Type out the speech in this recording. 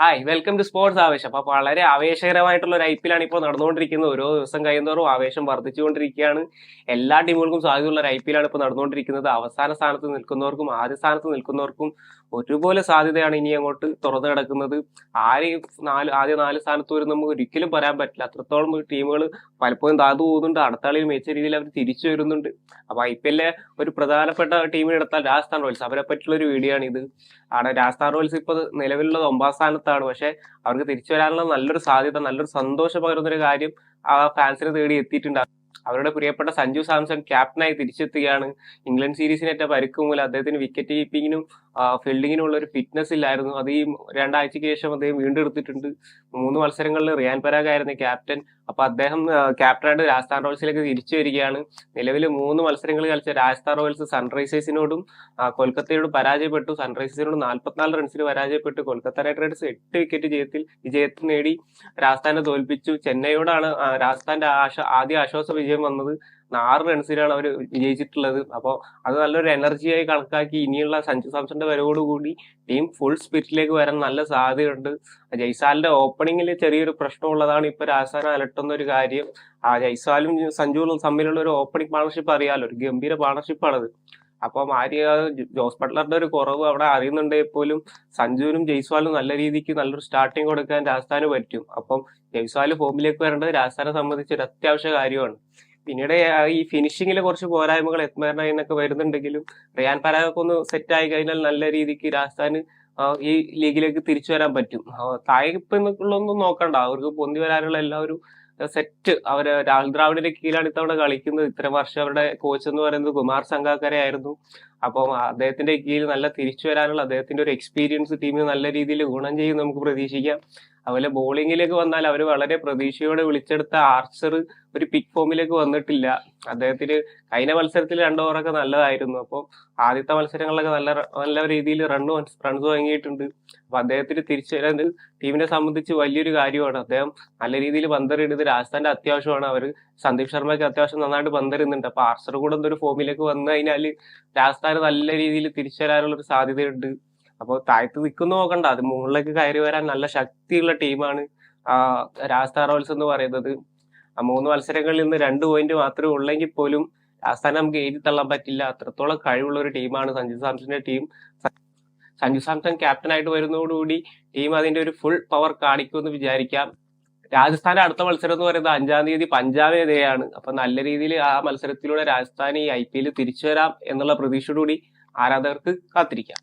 Hi welcome to sports ആവേശം അപ്പൊ വളരെ ആവേശകരമായിട്ടുള്ള ഒരു ഐ പി ആണ് ഇപ്പോൾ നടന്നുകൊണ്ടിരിക്കുന്നത്. ഓരോ ദിവസം കഴിയുന്നതോറും ആവേശം വർദ്ധിച്ചുകൊണ്ടിരിക്കുകയാണ്. എല്ലാ ടീമുകൾക്കും സാധ്യതയുള്ള ഒരു ഐ പി ആണ് ഇപ്പോൾ നടന്നുകൊണ്ടിരിക്കുന്നത്. അവസാന സ്ഥാനത്ത് നിൽക്കുന്നവർക്കും ആദ്യ സ്ഥാനത്ത് നിൽക്കുന്നവർക്കും ഒരുപോലെ സാധ്യതയാണ് ഇനി അങ്ങോട്ട് തുറന്നു കിടക്കുന്നത്. ആര് നാല് ആദ്യ നാല് സ്ഥാനത്ത് വരും നമുക്ക് ഒരിക്കലും പറയാൻ പറ്റില്ല. അത്രത്തോളം ടീമുകൾ പലപ്പോഴും താതു പോകുന്നുണ്ട്. അടുത്ത കളിയിൽ മികച്ച രീതിയിൽ അവർ തിരിച്ചു വരുന്നുണ്ട്. അപ്പൊ ഐ പി എല്ലിലെ ഒരു പ്രധാനപ്പെട്ട ടീമിനെ എടുത്താൽ രാജസ്ഥാൻ റോയൽസ്. അവരെ പറ്റിയുള്ള ഒരു വീഡിയോ ആണ് ഇത് ആണ് രാജസ്ഥാൻ റോയൽസ് ഇപ്പോൾ നിലവിലുള്ളത് ഒമ്പതാം സ്ഥാനത്താണ് പക്ഷെ അവർക്ക് തിരിച്ചു വരാനുള്ള നല്ലൊരു സാധ്യത നല്ലൊരു സന്തോഷം പകരുന്ന ഒരു കാര്യം ആ ഫാൻസിനെ തേടി എത്തിയിട്ടുണ്ട്. അവരുടെ പ്രിയപ്പെട്ട സഞ്ജു സാംസൺ ക്യാപ്റ്റനായി തിരിച്ചെത്തുകയാണ്. ഇംഗ്ലണ്ട് സീരീസിനേറ്റ പരുക്ക് മൂലം അദ്ദേഹത്തിന് വിക്കറ്റ് കീപ്പിങ്ങിനും ഫീൽഡിങ്ങിനും ഉള്ള ഒരു ഫിറ്റ്നസ് ഇല്ലായിരുന്നു. അത് ഈ രണ്ടാഴ്ചയ്ക്ക് ശേഷം അദ്ദേഹം വീണ്ടും എടുത്തിട്ടുണ്ട്. മൂന്ന് മത്സരങ്ങളിൽ റിയാൻ പരാഗ് ആയിരുന്നു ക്യാപ്റ്റൻ. അപ്പൊ അദ്ദേഹം ക്യാപ്റ്റനായിട്ട് രാജസ്ഥാൻ റോയൽസിലേക്ക് തിരിച്ചു വരികയാണ്. നിലവിൽ മൂന്ന് മത്സരങ്ങൾ കളിച്ച രാജസ്ഥാൻ റോയൽസ് സൺറൈസേഴ്സിനോടും കൊൽക്കത്തയോടും പരാജയപ്പെട്ടു. സൺറൈസേഴ്സിനോട് നാൽപ്പത്തിനാല് റൺസിന് പരാജയപ്പെട്ടു. കൊൽക്കത്ത നൈറ്റ് റൈഡേഴ്സ് എട്ട് വിക്കറ്റ് ജയത്തിൽ വിജയത്തിൽ നേടി രാജസ്ഥാനെ തോൽപ്പിച്ചു. ചെന്നൈയോടാണ് രാജസ്ഥാന്റെ ആദ്യ ആശ്വാസ വിജയം വന്നത്. ആറ് റൺസിലാണ് അവർ വിജയിച്ചിട്ടുള്ളത്. അപ്പോൾ അത് നല്ലൊരു എനർജിയായി കണക്കാക്കി ഇനിയുള്ള സഞ്ജു സാംസന്റെ വരവോടുകൂടി ടീം ഫുൾ സ്പിരിറ്റിലേക്ക് വരാൻ നല്ല സാധ്യതയുണ്ട്. ജയ്സാലിന്റെ ഓപ്പണിങ്ങിൽ ചെറിയൊരു പ്രശ്നമുള്ളതാണ് ഇപ്പൊ രാജസ്ഥാൻ അലട്ടുന്ന ഒരു കാര്യം. ആ ജയ്സാലും സഞ്ജുവും തമ്മിലുള്ള ഒരു ഓപ്പണിംഗ് പാർട്ണർഷിപ്പ് അറിയാലോ. ഒരു ഗംഭീര പാർട്ണർഷിപ്പാണത് അപ്പം ആര്യ ജോസ് ബട്ട്ലറിന്റെ ഒരു കുറവ് അവിടെ അറിയുന്നുണ്ടെങ്കിൽ പോലും സഞ്ജുവിനും ജയ്സ്വാലും നല്ല രീതിക്ക് നല്ലൊരു സ്റ്റാർട്ടിങ് കൊടുക്കാൻ രാജസ്ഥാന് പറ്റും. അപ്പം ജയ്സ്വാൽ ഫോമിലേക്ക് വരേണ്ടത് രാജസ്ഥാനെ സംബന്ധിച്ച് ഒരു അത്യാവശ്യ കാര്യമാണ്. പിന്നീട് ഈ ഫിനിഷിങ്ങിൽ കുറച്ച് പോരായ്മകൾ എത്മേറിനായി എന്നൊക്കെ വരുന്നുണ്ടെങ്കിലും റിയാൻ പരാഗൊക്കെ ഒന്ന് സെറ്റ് ആയി കഴിഞ്ഞാൽ നല്ല രീതിക്ക് രാജസ്ഥാന് ഈ ലീഗിലേക്ക് തിരിച്ചു വരാൻ പറ്റും. താഴെ ഇപ്പൊന്നും നോക്കണ്ട. അവർക്ക് പൊന്തി വരാനുള്ള എല്ലാവരും സെറ്റ് അവർ രാഹുൽ ദ്രാവിഡിന്റെ കീഴിലാണ് ഇത്തവണ കളിക്കുന്നത്. ഇത്ര വർഷം അവരുടെ കോച്ച് എന്ന് പറയുന്നത് കുമാർ സംഗാക്കര ആയിരുന്നു അപ്പം അദ്ദേഹത്തിന്റെ കീഴിൽ നല്ല തിരിച്ചു വരാനുള്ള അദ്ദേഹത്തിന്റെ ഒരു എക്സ്പീരിയൻസ് ടീമിന് നല്ല രീതിയിൽ ഗുണം ചെയ്യും നമുക്ക് പ്രതീക്ഷിക്കാം. അതുപോലെ ബോളിങ്ങിലേക്ക് വന്നാൽ അവർ വളരെ പ്രതീക്ഷയോടെ വിളിച്ചെടുത്ത ആർച്ചർ ഒരു പിക്ക് ഫോമിലേക്ക് വന്നിട്ടില്ല. അദ്ദേഹത്തിന് കഴിഞ്ഞ മത്സരത്തിൽ രണ്ടു ഓവറൊക്കെ നല്ലതായിരുന്നു. അപ്പോൾ ആദ്യത്തെ മത്സരങ്ങളിലൊക്കെ നല്ല നല്ല രീതിയിൽ റണ്ണ് റൺസ് വാങ്ങിയിട്ടുണ്ട്. അപ്പൊ അദ്ദേഹത്തിന് തിരിച്ചു വരാൻ ടീമിനെ സംബന്ധിച്ച് വലിയൊരു കാര്യമാണ്. അദ്ദേഹം നല്ല രീതിയിൽ പന്തറിയിടുന്നത് രാജസ്ഥാന്റെ അത്യാവശ്യമാണ്. അവർ സന്ദീപ് ശർമ്മയ്ക്ക് അത്യാവശ്യം നന്നായിട്ട് പന്തറിയുന്നുണ്ട്. അപ്പൊ ആർച്ചർ കൂടെ എന്തൊരു ഫോമിലേക്ക് വന്നു കഴിഞ്ഞാൽ രാജസ്ഥാന് നല്ല രീതിയിൽ തിരിച്ചു വരാനുള്ള ഒരു സാധ്യതയുണ്ട്. അപ്പോൾ താഴ്ത്ത് നിൽക്കുന്ന നോക്കണ്ട. അത് മുകളിലേക്ക് കയറി വരാൻ നല്ല ശക്തിയുള്ള ടീമാണ് രാജസ്ഥാൻ റോയൽസ് എന്ന് പറയുന്നത്. മൂന്ന് മത്സരങ്ങളിൽ നിന്ന് രണ്ട് പോയിന്റ് മാത്രമേ ഉള്ളെങ്കിൽ പോലും രാജസ്ഥാൻ നമുക്ക് എഴുതി തള്ളാൻ പറ്റില്ല. അത്രത്തോളം കഴിവുള്ള ഒരു ടീമാണ് സഞ്ജു സാംസന്റെ ടീം. സഞ്ജു സാംസൺ ക്യാപ്റ്റനായിട്ട് വരുന്നതോടുകൂടി ടീം അതിന്റെ ഒരു ഫുൾ പവർ കാണിക്കുമെന്ന് വിചാരിക്കാം. രാജസ്ഥാന്റെ അടുത്ത മത്സരം എന്ന് പറയുന്നത് അഞ്ചാം തീയതി പഞ്ചാബിനെതിരെയാണ് അപ്പൊ നല്ല രീതിയിൽ ആ മത്സരത്തിലൂടെ രാജസ്ഥാൻ ഈ ഐ പി എൽ തിരിച്ചു വരാം എന്നുള്ള പ്രതീക്ഷയോടുകൂടി ആരാധകർക്ക് കാത്തിരിക്കാം.